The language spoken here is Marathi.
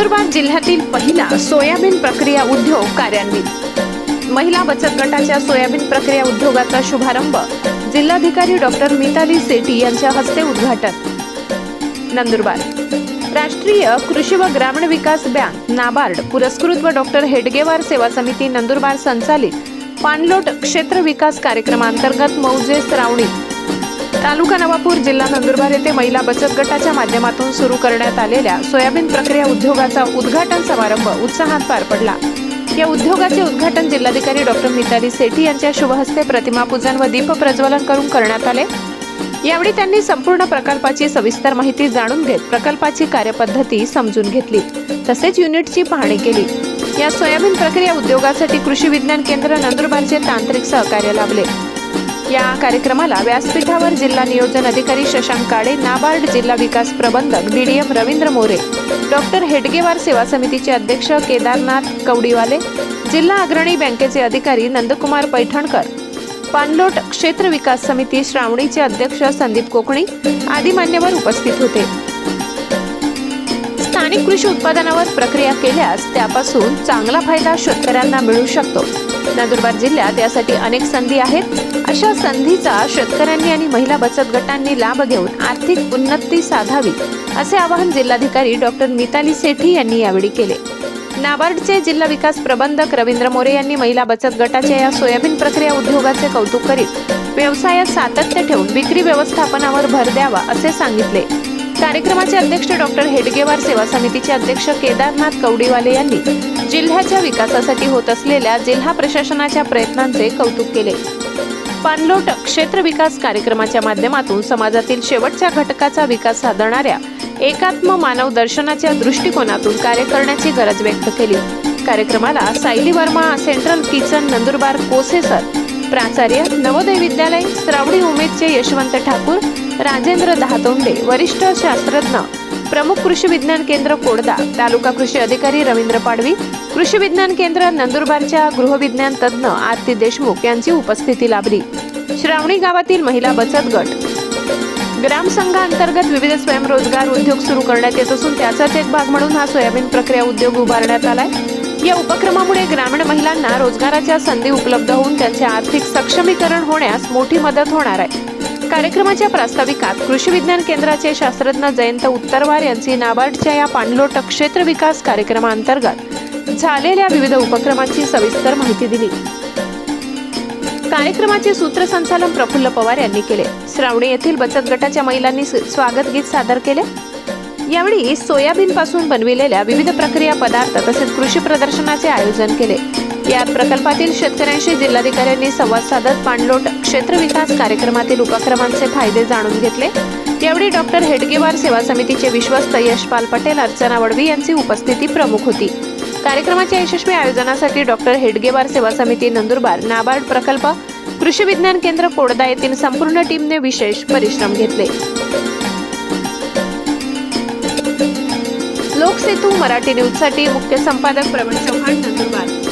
नंदुरबार जिल्ह्यातील पहिला सोयाबीन प्रक्रिया उद्योग कार्यान्वित. महिला बचत गटाच्या सोयाबीन प्रक्रिया उद्योगाचा शुभारंभ जिल्हाधिकारी डॉक्टर मिताली सेठी यांच्या हस्ते उद्घाटन. नंदुरबार. राष्ट्रीय कृषी व ग्रामीण विकास बँक नाबार्ड पुरस्कृत व डॉक्टर हेडगेवार सेवा समिती नंदुरबार संचालित पाणलोट क्षेत्र विकास कार्यक्रमांतर्गत मौजे श्रावणी तालुका नवापूर जिल्हा नंदुरबार येथे महिला बचत गटाच्या माध्यमातून सुरू करण्यात आलेल्या सोयाबीन प्रक्रिया उद्योगाचा उद्घाटन समारंभ उत्साहात पार पडला. या उद्योगाचे उद्घाटन जिल्हाधिकारी डॉक्टर मिताली सेठी यांच्या शुभहस्ते प्रतिमा पूजन व दीप प्रज्वलन करून करण्यात आले. यावेळी त्यांनी संपूर्ण प्रकल्पाची सविस्तर माहिती जाणून घेत प्रकल्पाची कार्यपद्धती समजून घेतली तसेच युनिटची पाहणी केली. या सोयाबीन प्रक्रिया उद्योगासाठी कृषी विज्ञान केंद्र नंदुरबारचे तांत्रिक सहकार्य लाभले. या कार्यक्रमाला व्यासपीठावर जिल्हा नियोजन अधिकारी शशांक काळे नाबार्ड जिल्हा विकास प्रबंधक डीडीएम रवींद्र मोरे डॉक्टर हेडगेवार सेवा समितीचे अध्यक्ष केदारनाथ कवडीवाले जिल्हा अग्रणी बँकेचे अधिकारी नंदकुमार पैठणकर पानलोट क्षेत्र विकास समिती श्रावणीचे अध्यक्ष संदीप कोकणी आदी मान्यवर उपस्थित होते. स्थानिक कृषी उत्पादनावर प्रक्रिया केल्यास त्यापासून चांगला फायदा शेतकऱ्यांना मिळू शकतो. नंदुरबार जिल्ह्यात यासाठी अनेक संधी आहेत. अशा संधीचा शेतकऱ्यांनी आणि महिला बचत गटांनी लाभ घेऊन आर्थिक उन्नती साधावी असे आवाहन जिल्हाधिकारी डॉक्टर मिताली सेठी यांनी यावेळी केले. नाबार्डचे जिल्हा विकास प्रबंधक रवींद्र मोरे यांनी महिला बचत गटाच्या या सोयाबीन प्रक्रिया उद्योगाचे कौतुक करीत व्यवसायात सातत्य ठेवून विक्री व्यवस्थापनावर भर द्यावा असे सांगितले. कार्यक्रमाचे अध्यक्ष डॉक्टर हेडगेवार सेवा समितीचे अध्यक्ष केदारनाथ कवडीवाले यांनी जिल्ह्याच्या विकासासाठी होत असलेल्या जिल्हा प्रशासनाच्या प्रयत्नांचे कौतुक केले. पाणलोट क्षेत्र विकास कार्यक्रमाच्या माध्यमातून समाजातील शेवटच्या घटकाचा विकास साधणाऱ्या एकात्म मानव दर्शनाच्या दृष्टिकोनातून कार्य करण्याची गरज व्यक्त केली. कार्यक्रमाला सायली वर्मा सेंट्रल किचन नंदुरबार कोसेसर प्राचार्य नवोदय विद्यालय श्रावणी उमेदचे यशवंत ठाकूर राजेंद्र दहातोंडे वरिष्ठ शास्त्रज्ञ प्रमुख कृषी विज्ञान केंद्र कोडदा तालुका कृषी अधिकारी रवींद्र पाडवी कृषी विज्ञान केंद्र नंदुरबारच्या गृहविज्ञान तज्ज्ञ आरती देशमुख यांची उपस्थिती लाभली. श्रावणी गावातील महिला बचत गट. ग्रामसंघाअंतर्गत विविध स्वयंरोजगार उद्योग सुरू करण्यात येत असून त्याचाच एक भाग म्हणून हा सोयाबीन प्रक्रिया उद्योग उभारण्यात आलाय. या उपक्रमामुळे ग्रामीण महिलांना रोजगाराच्या संधी उपलब्ध होऊन त्यांचे आर्थिक सक्षमीकरण होण्यास मोठी मदत होणार आहे. कार्यक्रमाच्या प्रास्ताविकात कृषी विज्ञान केंद्राचे शास्त्रज्ञ जयंत उत्तरवार यांची नाबार्डच्या या पाणलोट क्षेत्र विकास कार्यक्रमाअंतर्गत झालेल्या विविध उपक्रमांची सविस्तर माहिती दिली. कार्यक्रमाचे सूत्रसंचालन प्रफुल्ल पवार यांनी केले. श्रावणी येथील बचत गटाच्या महिलांनी स्वागत गीत सादर केले. यावेळी सोयाबीन पासून बनविलेल्या विविध प्रक्रिया पदार्थ तसेच कृषी प्रदर्शनाचे आयोजन केले. या प्रकल्पातील शेतकऱ्यांशी जिल्हाधिकाऱ्यांनी संवाद साधत पाणलोट क्षेत्र विकास कार्यक्रमातील उपक्रमांचे फायदे जाणून घेतले. यावेळी डॉक्टर हेडगेवार सेवा समितीचे विश्वस्त यशपाल पटेल अर्चना वडवी यांची उपस्थिती प्रमुख होती. कार्यक्रमाच्या यशस्वी आयोजनासाठी डॉक्टर हेडगेवार सेवा समिती नंदुरबार नाबार्ड प्रकल्प कृषी विज्ञान केंद्र कोडदा येथील संपूर्ण टीमने विशेष परिश्रम घेतले. लोकसेतू मराठी न्यूजसाठी मुख्य संपादक प्रवीण चव्हाण नंदुरबार.